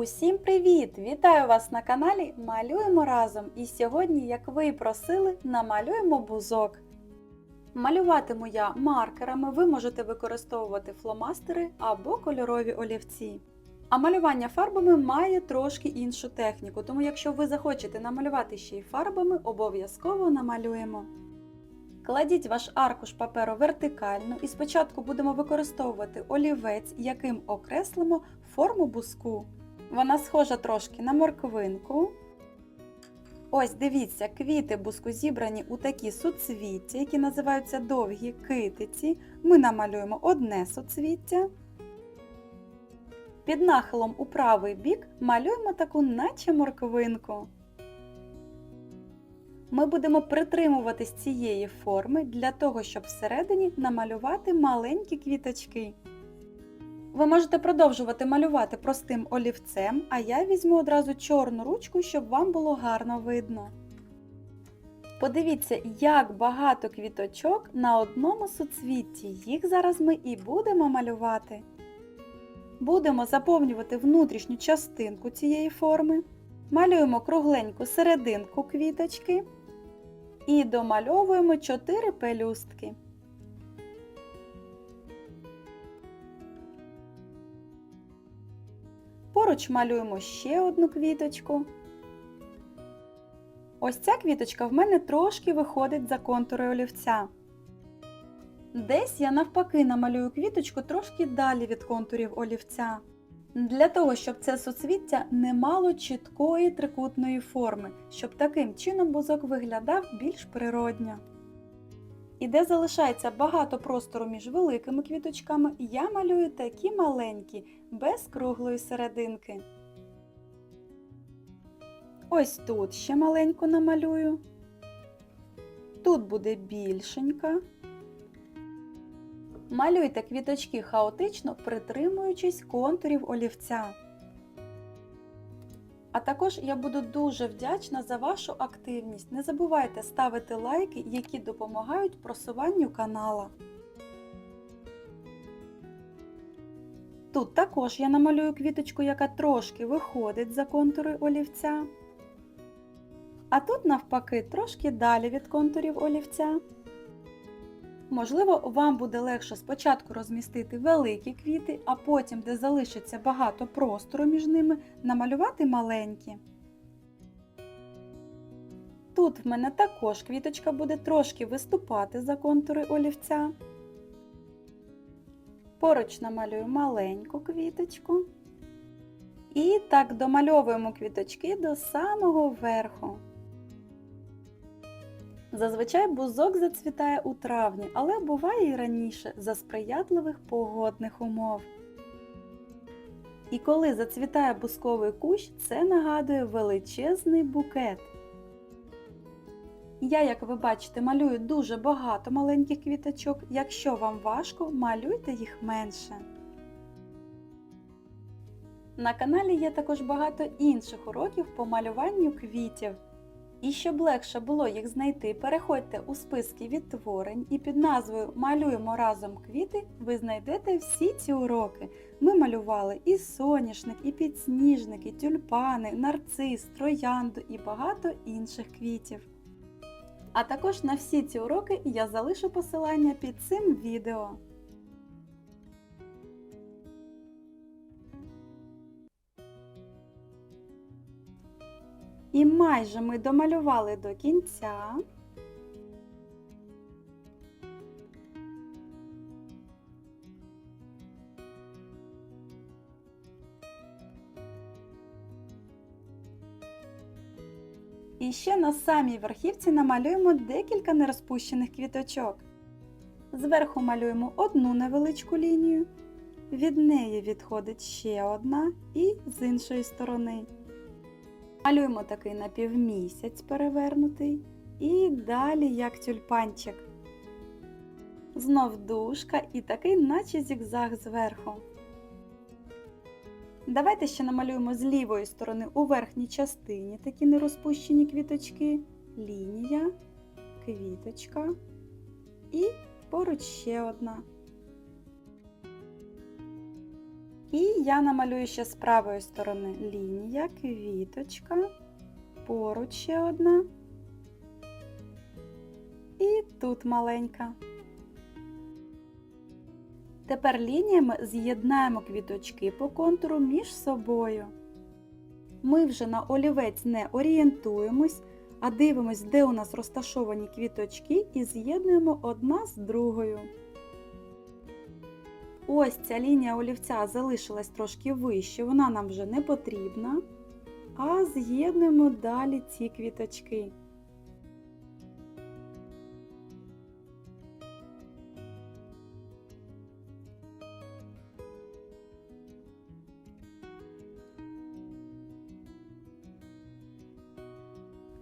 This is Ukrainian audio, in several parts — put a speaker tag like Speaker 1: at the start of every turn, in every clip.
Speaker 1: Усім привіт! Вітаю вас на каналі Малюємо разом. І сьогодні, як ви і просили, намалюємо бузок. Малюватиму я маркерами, ви можете використовувати фломастери або кольорові олівці. А малювання фарбами має трошки іншу техніку, тому якщо ви захочете намалювати ще й фарбами, обов'язково намалюємо. Кладіть ваш аркуш паперу вертикально і спочатку будемо використовувати олівець, яким окреслимо форму буску. Вона схожа трошки на морквинку. Ось дивіться, квіти буску зібрані у такі суцвіття, які називаються довгі китиці. Ми намалюємо одне суцвіття. Під нахилом у правий бік малюємо таку наче морквинку. Ми будемо притримуватись цієї форми для того, щоб всередині намалювати маленькі квіточки. Ви можете продовжувати малювати простим олівцем, а я візьму одразу чорну ручку, щоб вам було гарно видно. Подивіться, як багато квіточок на одному суцвітті. Їх зараз ми і будемо малювати. Будемо заповнювати внутрішню частинку цієї форми. Малюємо кругленьку серединку квіточки і домальовуємо 4 пелюстки. Поруч малюємо ще одну квіточку. Ось ця квіточка в мене трошки виходить за контури олівця. Десь я навпаки намалюю квіточку трошки далі від контурів олівця. Для того, щоб це суцвіття не мало чіткої трикутної форми, щоб таким чином бузок виглядав більш природньо. І де залишається багато простору між великими квіточками, я малюю такі маленькі, без круглої серединки. Ось тут ще маленьку намалюю. Тут буде більшенька. Малюйте квіточки хаотично, притримуючись контурів олівця. А також я буду дуже вдячна за вашу активність. Не забувайте ставити лайки, які допомагають просуванню канала. Тут також я намалюю квіточку, яка трошки виходить за контури олівця. А тут, навпаки, трошки далі від контурів олівця. Можливо, вам буде легше спочатку розмістити великі квіти, а потім, де залишиться багато простору між ними, намалювати маленькі. Тут в мене також квіточка буде трошки виступати за контури олівця. Поруч намалюю маленьку квіточку. І так домальовуємо квіточки до самого верху. Зазвичай бузок зацвітає у травні, але буває і раніше за сприятливих погодних умов. І коли зацвітає бузковий кущ, це нагадує величезний букет. Я, як ви бачите, малюю дуже багато маленьких квіточок. Якщо вам важко, малюйте їх менше. На каналі є також багато інших уроків по малюванню квітів. І щоб легше було їх знайти, переходьте у списки відтворень і під назвою Малюємо разом квіти ви знайдете всі ці уроки. Ми малювали і соняшник, і підсніжник, і тюльпани, нарцис, троянду і багато інших квітів. А також на всі ці уроки я залишу посилання під цим відео. І майже ми домалювали до кінця. І ще на самій верхівці намалюємо декілька нерозпущених квіточок. Зверху малюємо одну невеличку лінію, від неї відходить ще одна і з іншої сторони. Малюємо такий напівмісяць перевернутий і далі як тюльпанчик. Знов дужка і такий наче зігзаг зверху. Давайте ще намалюємо з лівої сторони у верхній частині такі нерозпущені квіточки, лінія, квіточка і поруч ще одна. І я намалюю ще з правої сторони лінія, квіточка, поруч ще одна. І тут маленька. Тепер лініями з'єднаємо квіточки по контуру між собою. Ми вже на олівець не орієнтуємось, а дивимось, де у нас розташовані квіточки і з'єднуємо одна з другою. Ось ця лінія олівця залишилась трошки вище, вона нам вже не потрібна. А з'єднуємо далі ці квіточки.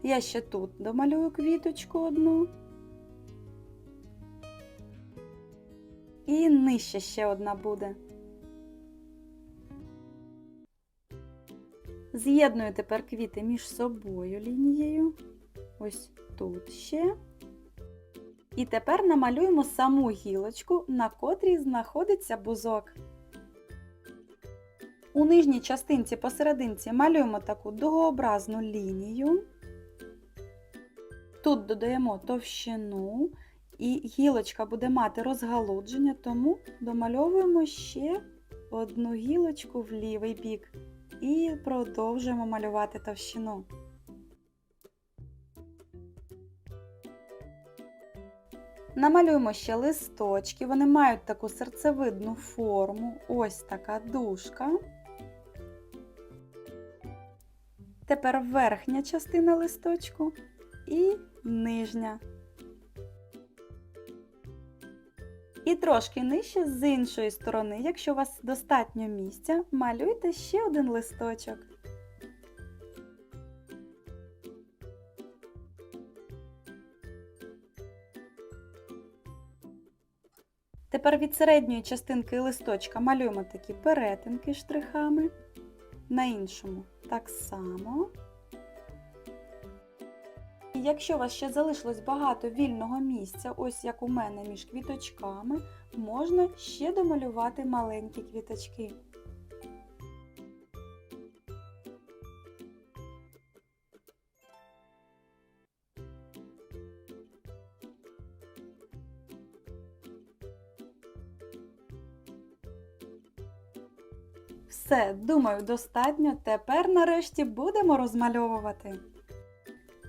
Speaker 1: Я ще тут домалюю квіточку одну. І нижче ще одна буде. З'єдную тепер квіти між собою лінією. Ось тут ще. І тепер намалюємо саму гілочку, на котрій знаходиться бузок. У нижній частинці посерединці малюємо таку дугообразну лінію. Тут додаємо товщину, і гілочка буде мати розгалудження, тому домальовуємо ще одну гілочку в лівий бік і продовжуємо малювати товщину. Намалюємо ще листочки, вони мають таку серцевидну форму, ось така дужка. Тепер верхня частина листочку і нижня. І трошки нижче з іншої сторони, якщо у вас достатньо місця, малюйте ще один листочок. Тепер від середньої частинки листочка малюємо такі перетинки штрихами, на іншому так само. Якщо у вас ще залишилось багато вільного місця, ось як у мене між квіточками, можна ще домалювати маленькі квіточки. Все, думаю, достатньо. Тепер нарешті будемо розмальовувати.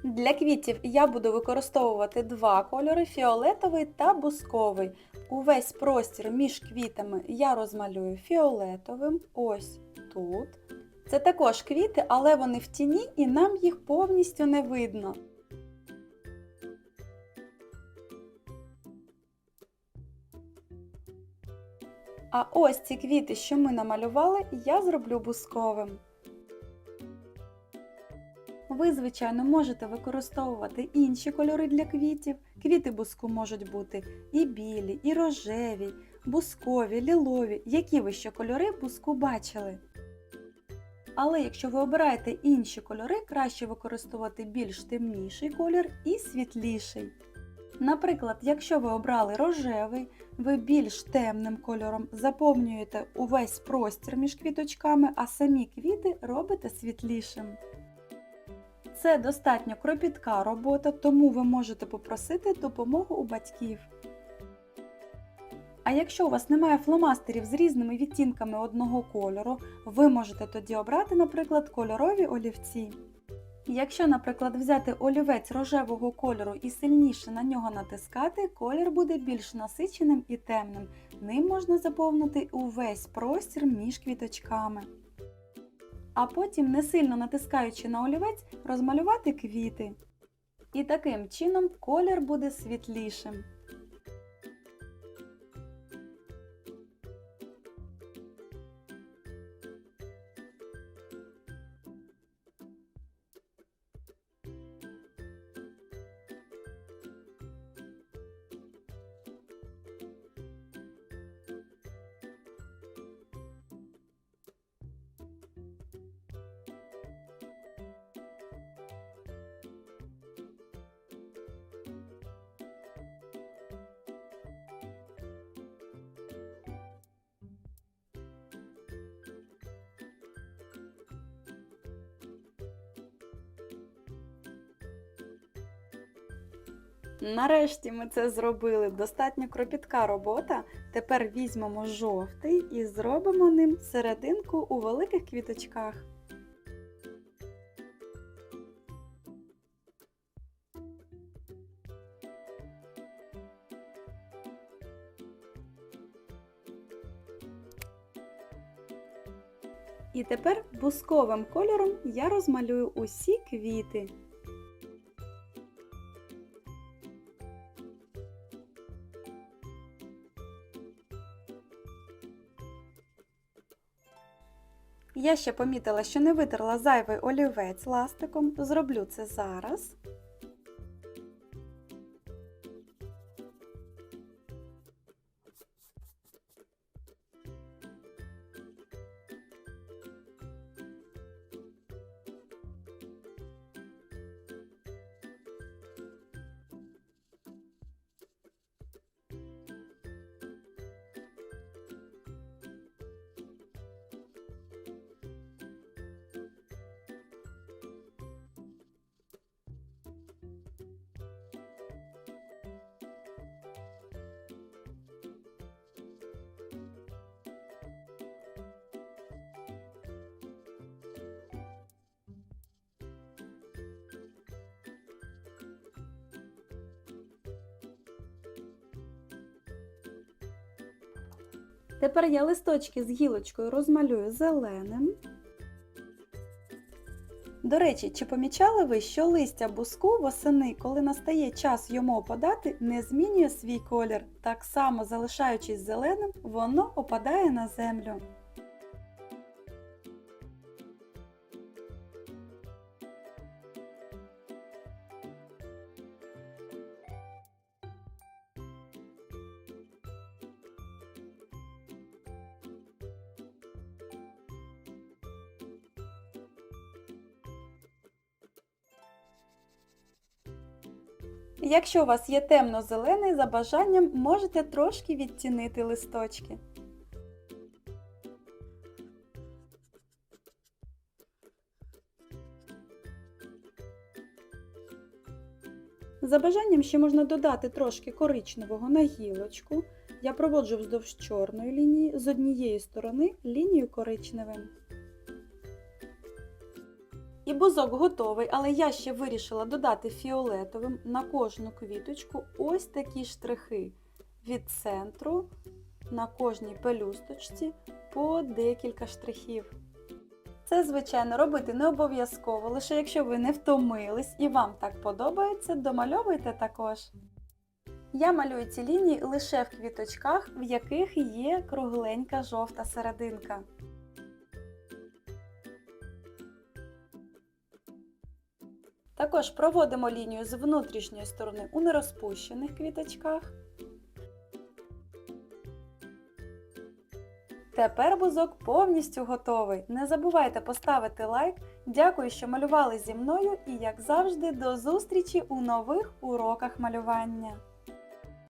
Speaker 1: Для квітів я буду використовувати два кольори фіолетовий та бусковий. Увесь простір між квітами я розмалюю фіолетовим, ось тут. Це також квіти, але вони в тіні і нам їх повністю не видно. А ось ці квіти, що ми намалювали, я зроблю бусковим. Ви, звичайно, можете використовувати інші кольори для квітів. Квіти буску можуть бути і білі, і рожеві, бускові, лілові, які ви ще кольори буску бачили. Але якщо ви обираєте інші кольори, краще використовувати більш темніший колір і світліший. Наприклад, якщо ви обрали рожевий, ви більш темним кольором заповнюєте увесь простір між квіточками, а самі квіти робите світлішим. Це достатньо кропітка робота, тому ви можете попросити допомогу у батьків. А якщо у вас немає фломастерів з різними відтінками одного кольору, ви можете тоді обрати, наприклад, кольорові олівці. Якщо, наприклад, взяти олівець рожевого кольору і сильніше на нього натискати, колір буде більш насиченим і темним. Ним можна заповнити увесь простір між квіточками. А потім, не сильно натискаючи на олівець, розмалювати квіти. І таким чином колір буде світлішим. Нарешті ми це зробили. Достатньо кропітка робота. Тепер візьмемо жовтий і зробимо ним серединку у великих квіточках. І тепер бусковим кольором я розмалюю усі квіти. Я ще помітила, що не витерла зайвий олівець ластиком. Зроблю це зараз. Тепер я листочки з гілочкою розмалюю зеленим. До речі, чи помічали ви, що листя буску восени, коли настає час йому опадати, не змінює свій колір? Так само, залишаючись зеленим, воно опадає на землю. Якщо у вас є темно-зелений, за бажанням можете трошки відтінити листочки. За бажанням ще можна додати трошки коричневого на гілочку. Я проводжу вздовж чорної лінії з однієї сторони лінію коричневим. І бузок готовий, але я ще вирішила додати фіолетовим на кожну квіточку ось такі штрихи від центру на кожній пелюсточці по декілька штрихів. Це, звичайно, робити не обов'язково, лише якщо ви не втомились і вам так подобається, домальовуйте також. Я малюю ці лінії лише в квіточках, в яких є кругленька жовта серединка. Також проводимо лінію з внутрішньої сторони у нерозпущених квіточках. Тепер бузок повністю готовий. Не забувайте поставити лайк. Дякую, що малювали зі мною і, як завжди, до зустрічі у нових уроках малювання.